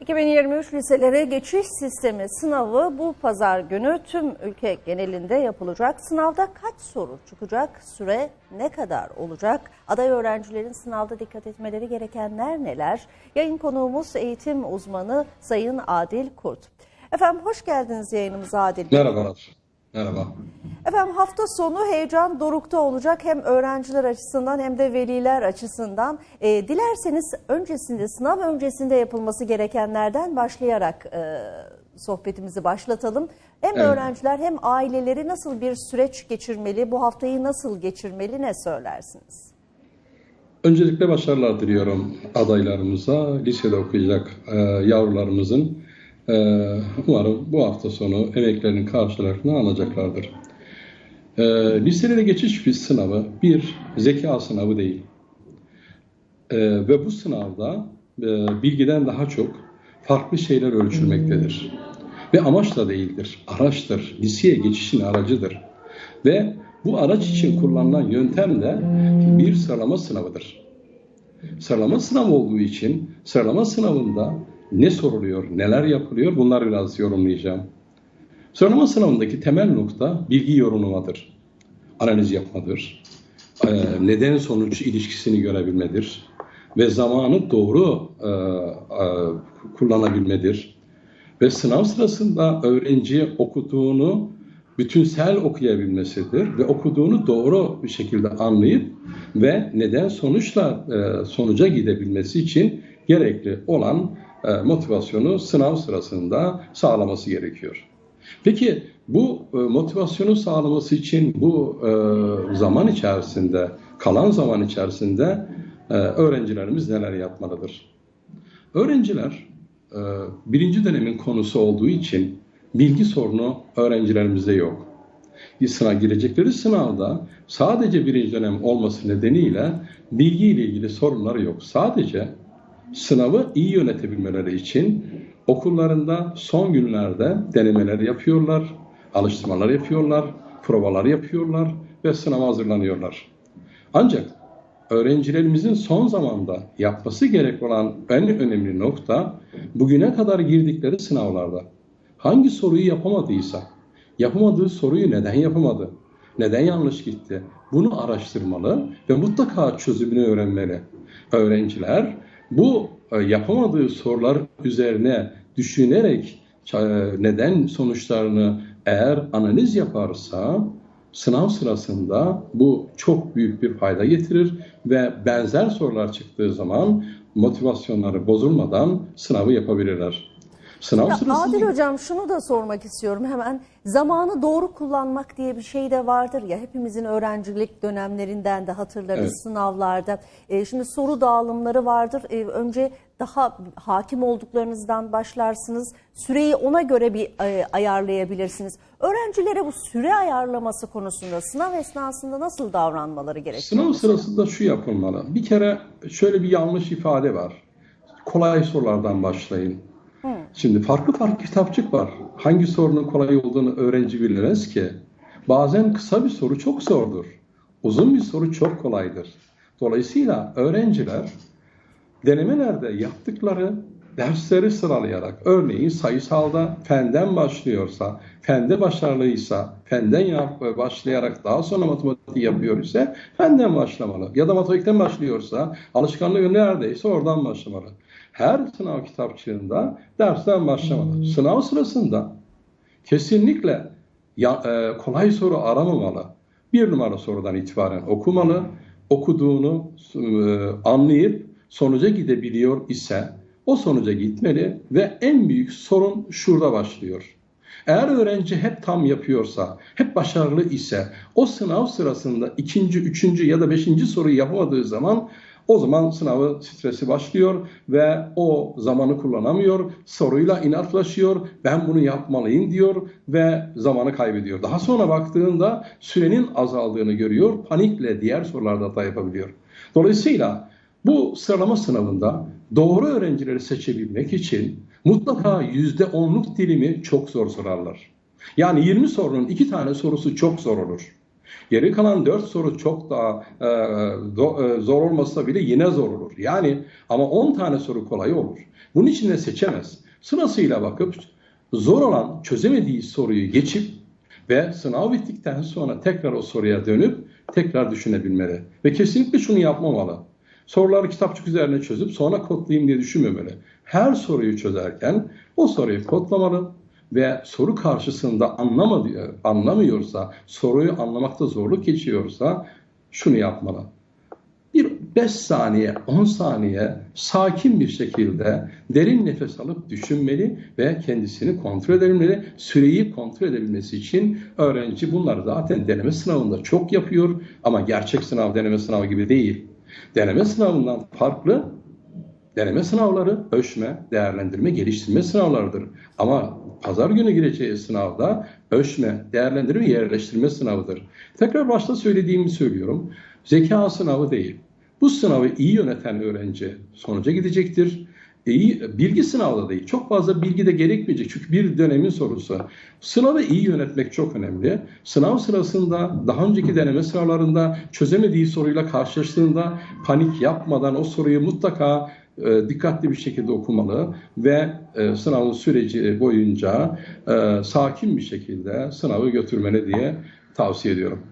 2023 liselere geçiş sistemi sınavı bu pazar günü tüm ülke genelinde yapılacak. Sınavda kaç soru çıkacak? Süre ne kadar olacak? Aday öğrencilerin sınavda dikkat etmeleri gerekenler neler? Yayın konuğumuz eğitim uzmanı Sayın Adil Kurt. Efendim hoş geldiniz yayınımıza Adil Bey. Merhabalar. Merhaba. Efendim hafta sonu heyecan dorukta olacak hem öğrenciler açısından hem de veliler açısından. E, dilerseniz öncesinde sınav öncesinde yapılması gerekenlerden başlayarak e, sohbetimizi başlatalım. Hem Evet. öğrenciler hem aileleri nasıl bir süreç geçirmeli, bu haftayı nasıl geçirmeli ne söylersiniz? Öncelikle başarılar diliyorum adaylarımıza, lisede okuyacak e, yavrularımızın. E, umarım bu hafta sonu emeklerinin karşılığını alacaklardır. E, liselere geçiş bir sınavı bir zeka sınavı değil. E, ve bu sınavda e, bilgiden daha çok farklı şeyler ölçülmektedir. Ve amaç da değildir, araçtır, liseye geçişin aracıdır. Ve bu araç için kullanılan yöntem de bir sıralama sınavıdır. Sıralama sınavı olduğu için sıralama sınavında ne soruluyor, neler yapılıyor bunları biraz yorumlayacağım. Sıralama sınavındaki temel nokta bilgi yorumlamadır. Analiz yapmadır. Ee, Neden sonuç ilişkisini görebilmedir. Ve zamanı doğru e, e, kullanabilmedir. Ve sınav sırasında öğrenci okuduğunu bütünsel okuyabilmesidir ve okuduğunu doğru bir şekilde anlayıp ve neden sonuçla e, sonuca gidebilmesi için gerekli olan e, motivasyonu sınav sırasında sağlaması gerekiyor. Peki bu e, motivasyonu sağlaması için bu e, zaman içerisinde, kalan zaman içerisinde e, öğrencilerimiz neler yapmalıdır? Öğrenciler e, birinci dönemin konusu olduğu için bilgi sorunu öğrencilerimizde yok. Bir sınav girecekleri sınavda sadece birinci dönem olması nedeniyle bilgi ile ilgili sorunları yok. Sadece sınavı iyi yönetebilmeleri için okullarında son günlerde denemeler yapıyorlar, alıştırmalar yapıyorlar, provalar yapıyorlar ve sınava hazırlanıyorlar. Ancak öğrencilerimizin son zamanda yapması gerek olan en önemli nokta bugüne kadar girdikleri sınavlarda hangi soruyu yapamadıysa, yapamadığı soruyu neden yapamadı, neden yanlış gitti bunu araştırmalı ve mutlaka çözümünü öğrenmeli. Öğrenciler bu e, yapamadığı sorular üzerine düşünerek e, neden sonuçlarını eğer analiz yaparsa sınav sırasında bu çok büyük bir fayda getirir ve benzer sorular çıktığı zaman motivasyonları bozulmadan sınavı yapabilirler. Sınav Ya sırasında Adil Hocam şunu da sormak istiyorum hemen. Zamanı doğru kullanmak diye bir şey de vardır ya hepimizin öğrencilik dönemlerinden de hatırlarız Evet. sınavlarda. E, şimdi soru dağılımları vardır. E, önce daha hakim olduklarınızdan başlarsınız. Süreyi ona göre bir e, ayarlayabilirsiniz. Öğrencilere bu süre ayarlaması konusunda sınav esnasında nasıl davranmaları gerekiyor? Sınav sırasında şu yapılmalı. Bir kere şöyle bir yanlış ifade var. Kolay sorulardan başlayın. Şimdi farklı farklı kitapçık var. Hangi sorunun kolay olduğunu öğrenci bilemez ki. Bazen kısa bir soru çok zordur. Uzun bir soru çok kolaydır. Dolayısıyla öğrenciler denemelerde yaptıkları dersleri sıralayarak örneğin sayısalda fenden başlıyorsa, fende başarılıysa, fenden yap, başlayarak daha sonra matematik yapıyor ise fenden başlamalı. Ya da matematikten başlıyorsa alışkanlığı neredeyse oradan başlamalı. Her sınav kitapçığında dersten başlamalı. Sınav sırasında kesinlikle ya, e, kolay soru aramamalı. Bir numara sorudan itibaren okumalı. Okuduğunu e, anlayıp sonuca gidebiliyor ise o sonuca gitmeli ve en büyük sorun şurada başlıyor. Eğer öğrenci hep tam yapıyorsa, hep başarılı ise o sınav sırasında ikinci, üçüncü ya da beşinci soruyu yapamadığı zaman o zaman sınavı stresi başlıyor ve o zamanı kullanamıyor, soruyla inatlaşıyor, ben bunu yapmalıyım diyor ve zamanı kaybediyor. Daha sonra baktığında sürenin azaldığını görüyor, panikle diğer sorularda hata yapabiliyor. Dolayısıyla bu sıralama sınavında doğru öğrencileri seçebilmek için mutlaka yüzde onluk dilimi çok zor sorarlar. Yani 20 sorunun iki tane sorusu çok zor olur. Geri kalan 4 soru çok daha e, do- e, zor olmasa bile yine zor olur. Yani ama 10 tane soru kolay olur. Bunun için de seçemez. Sırasıyla bakıp zor olan çözemediği soruyu geçip ve sınav bittikten sonra tekrar o soruya dönüp tekrar düşünebilmeli. Ve kesinlikle şunu yapmamalı. Soruları kitapçık üzerine çözüp sonra kodlayayım diye düşünmemeli. Her soruyu çözerken o soruyu kodlamalı ve soru karşısında anlamadı, anlamıyorsa, soruyu anlamakta zorluk geçiyorsa şunu yapmalı. Bir 5 saniye, 10 saniye sakin bir şekilde derin nefes alıp düşünmeli ve kendisini kontrol edebilmeli. Süreyi kontrol edebilmesi için öğrenci bunları zaten deneme sınavında çok yapıyor ama gerçek sınav deneme sınavı gibi değil. Deneme sınavından farklı deneme sınavları ölçme, değerlendirme, geliştirme sınavlarıdır. Ama pazar günü gireceği sınavda ölçme, değerlendirme, yerleştirme sınavıdır. Tekrar başta söylediğimi söylüyorum. Zeka sınavı değil. Bu sınavı iyi yöneten öğrenci sonuca gidecektir. İyi, bilgi sınavı da değil. Çok fazla bilgi de gerekmeyecek. Çünkü bir dönemin sorusu. Sınavı iyi yönetmek çok önemli. Sınav sırasında daha önceki deneme sınavlarında çözemediği soruyla karşılaştığında panik yapmadan o soruyu mutlaka e, dikkatli bir şekilde okumalı ve e, sınavın süreci boyunca e, sakin bir şekilde sınavı götürmeli diye tavsiye ediyorum.